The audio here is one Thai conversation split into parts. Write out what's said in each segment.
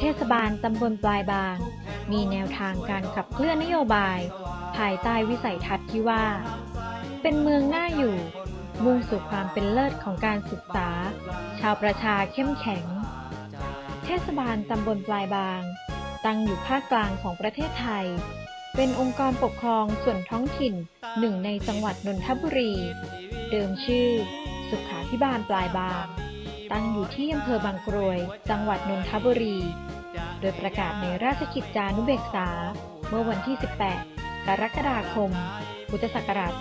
เทศบาลตำบลปลายบาง มีแนวทางการขับเคลื่อนนโยบาย ภายใต้วิสัยทัศน์ที่ว่า เป็นเมืองน่าอยู่ มุ่งสู่ความเป็นเลิศของการศึกษา ชาวประชาเข้มแข็ง เทศบาลตำบลปลายบาง ตั้งอยู่ภาคกลางของประเทศไทย เป็นองค์กรปกครองส่วนท้องถิ่นหนึ่งในจังหวัดนนทบุรี เดิมชื่อ สุขาพิบาลปลายบาง ตั้งอยู่ที่อำเภอบางกรวย จังหวัดนนทบุรี โดยประกาศในราชกิจจานุเบกษา เมื่อวันที่ 18 กรกฎาคม พุทธศักราช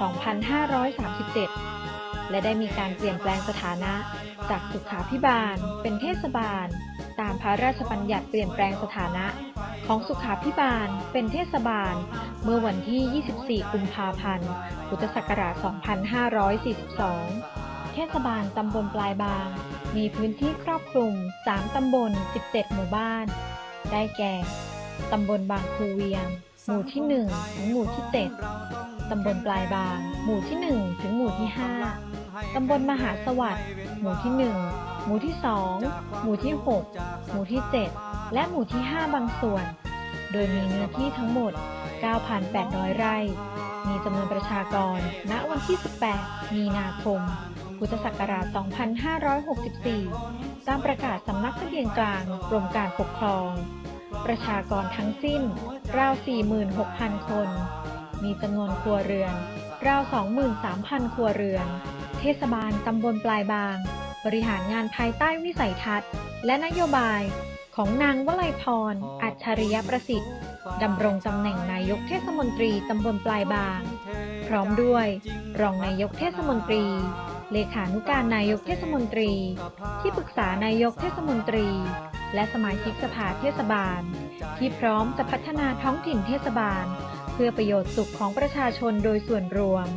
2537 และได้มีการเปลี่ยนแปลงสถานะ จากสุขาพิบาล เป็นเทศบาล ตามพระราชบัญญัติเปลี่ยนแปลงสถานะ ของสุขาพิบาล เป็นเทศบาล เมื่อวันที่ 24 กุมภาพันธ์ พุทธศักราช 2542เทศบาลตำบลปลายบาง มีพื้นที่ครอบคลุม 3 ตำบล 17 หมู่บ้าน ได้แก่ ตำบลบางคูเวียง หมู่ที่ 1 ถึงหมู่ที่ 7 ตำบลปลายบาง หมู่ที่ 1 ถึงหมู่ที่ 5 ตำบลมหาสวัสดิ์หมู่ที่ 1 หมู่ที่ 2 หมู่ที่ 6 หมู่ที่ 7 และหมู่ที่ 5 บางส่วน โดยมีเนื้อที่ทั้งหมด 9,800 ไร่ มีจำนวนประชากร ณ วันที่ 18 มีนาคม พุทธศักราช 2564 ตามประกาศสำนักทะเบียนกลางกรมการปกครอง ประชากรทั้งสิ้น ราว 46,000 คน มีจำนวนครัวเรือน ราว 23,000 ครัวเรือน เทศบาลตำบลปลายบาง บริหารงานภายใต้วิสัยทัศน์ และนโยบายของนางวลัยพร อัจฉริยประสิทธิ์ดำรงตำแหน่งนายกเทศมนตรีตำบลปลายบาง พร้อมด้วย รองนายกเทศมนตรี เลขานุการนายกเทศมนตรี ที่ปรึกษานายกเทศมนตรี และสมาชิกสภาเทศบาล ที่พร้อมจะพัฒนาท้องถิ่นเทศบาล เพื่อประโยชน์สุขของประชาชนโดยส่วนรวม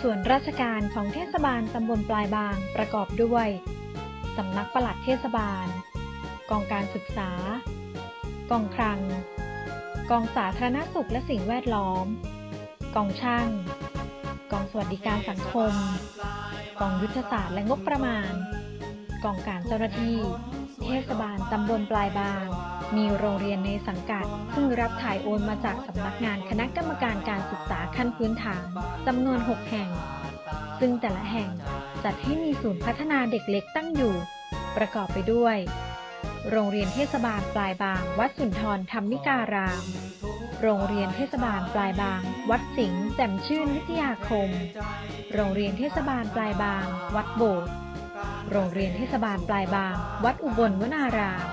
ส่วนราชการของเทศบาลตำบลปลายบางประกอบด้วยสำนักปลัดเทศบาล กองการศึกษา กองคลัง กองสาธารณสุขและสิ่งแวดล้อม กองช่าง กองสวัสดิการสังคม กองยุทธศาสตร์และงบประมาณ กองการเจ้าหน้าที่ เทศบาลตำบลปลายบาง มีโรงเรียนในสังกัด ซึ่งรับถ่ายโอนมาจากสำนักงานคณะกรรมการการศึกษาขั้นพื้นฐานจำนวน 6 แห่ง ซึ่งแต่ละแห่งจัดให้มีศูนย์พัฒนาเด็กเล็กตั้งอยู่ ประกอบไปด้วย โรงเรียนเทศบาลปลายบาง วัดสุนทรธรรมิการาม โรงเรียนเทศบาลปลายบาง วัดสิงห์แจ่มชื่นวิทยาคม โรงเรียนเทศบาลปลายบาง วัดโบสถ์โรงเรียนเทศบาลปลายบาง วัดอุบลวนาราม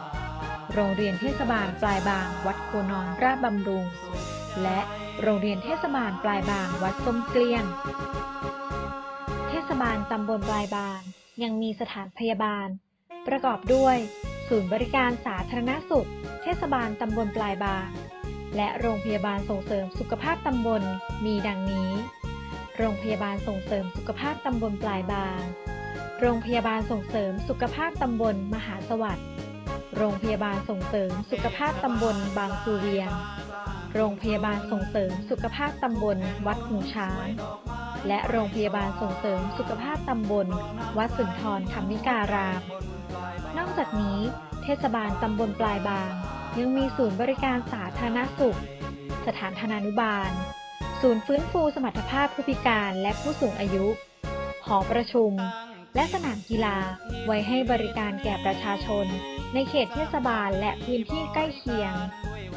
โรงเรียนเทศบาลปลายบาง วัดโคนอนราชบำรุง และโรงเรียนเทศบาลปลายบาง วัดส้มเกลียงเทศบาลตำบลปลายบาง ยังมีสถานพยาบาล ประกอบด้วย ศูนย์บริการสาธารณสุข เทศบาลตำบลปลายบาง และโรงพยาบาลส่งเสริมสุขภาพตำบลมีดังนี้ โรงพยาบาลส่งเสริมสุขภาพตำบลปลายบาง โรงพยาบาลส่งเสริมสุขภาพตำบลมหาสวัสดิ์โรงพยาบาลส่งเสริมสุขภาพตำบลบางคูเวียง โรงพยาบาลส่งเสริมสุขภาพตำบลวัดหูช้าง และโรงพยาบาลส่งเสริมสุขภาพตำบล วัดสุนทรธรรมิการาม นอกจากนี้ เทศบาลตำบลปลายบาง ยังมีศูนย์บริการสาธารณสุข สถานธนานุบาล ศูนย์ฟื้นฟูสมรรถภาพผู้พิการและผู้สูงอายุ หอประชุม และสนามกีฬา ไว้ให้บริการแก่ประชาชน ในเขตเทศบาลและพื้นที่ใกล้เคียง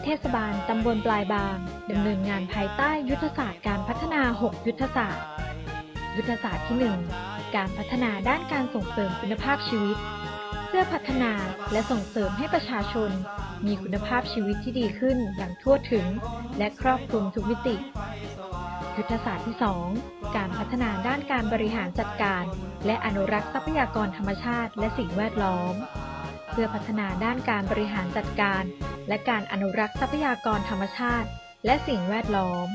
เทศบาลตำบลปลายบางดำเนินงานภายใต้ยุทธศาสตร์การพัฒนา 6 ยุทธศาสตร์ ยุทธศาสตร์ที่ 1 การพัฒนาด้านการส่งเสริมคุณภาพชีวิต เพื่อพัฒนาและส่งเสริมให้ประชาชน มีคุณภาพชีวิตที่ดีขึ้นอย่างทั่วถึง และครอบคลุมทุกมิติ ยุทธศาสตร์ที่ 2 การพัฒนาด้านการบริหารจัดการ และอนุรักษ์ทรัพยากรธรรมชาติ และสิ่งแวดล้อม เพื่อพัฒนาด้านการบริหารจัดการ และการอนุรักษ์ทรัพยากรธรรมชาติ และสิ่งแวดล้อม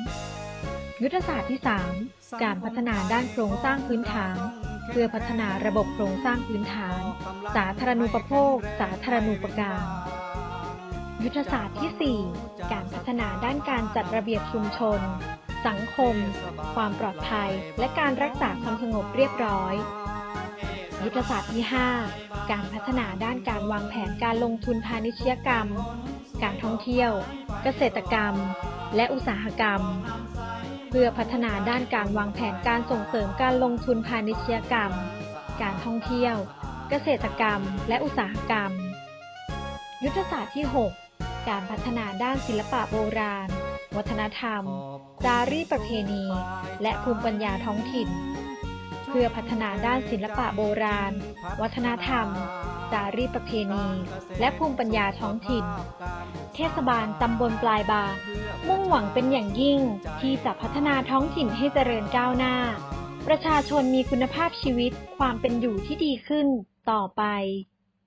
ยุทธศาสตร์ที่ 3 การพัฒนาด้านโครงสร้างพื้นฐานเพื่อพัฒนาระบบโครงสร้างพื้นฐาน สาธารณูปโภค สาธารณูปการ ยุทธศาสตร์ที่ 4 การพัฒนาด้านการจัดระเบียบชุมชน สังคม ความปลอดภัย และการรักษาความสงบเรียบร้อย ยุทธศาสตร์ที่ 5 การพัฒนาด้านการวางแผนการลงทุนพาณิชยกรรม การท่องเที่ยว เกษตรกรรม และอุตสาหกรรม เพื่อพัฒนาด้านการวางแผนการส่งเสริมการลงทุนพาณิชยกรรม การท่องเที่ยว เกษตรกรรม และอุตสาหกรรม ยุทธศาสตร์ที่ 6 การพัฒนาด้านศิลปะโบราณ วัฒนธรรม จารีตประเพณี และภูมิปัญญาท้องถิ่น เพื่อพัฒนาด้านศิลปะโบราณ วัฒนธรรม จารีตประเพณี และภูมิปัญญาท้องถิ่น เทศบาลตำบลปลายบางมุ่งหวังเป็นอย่างยิ่งที่จะพัฒนาท้องถิ่นให้เจริญก้าวหน้า ประชาชนมีคุณภาพชีวิตความเป็นอยู่ที่ดีขึ้นต่อไป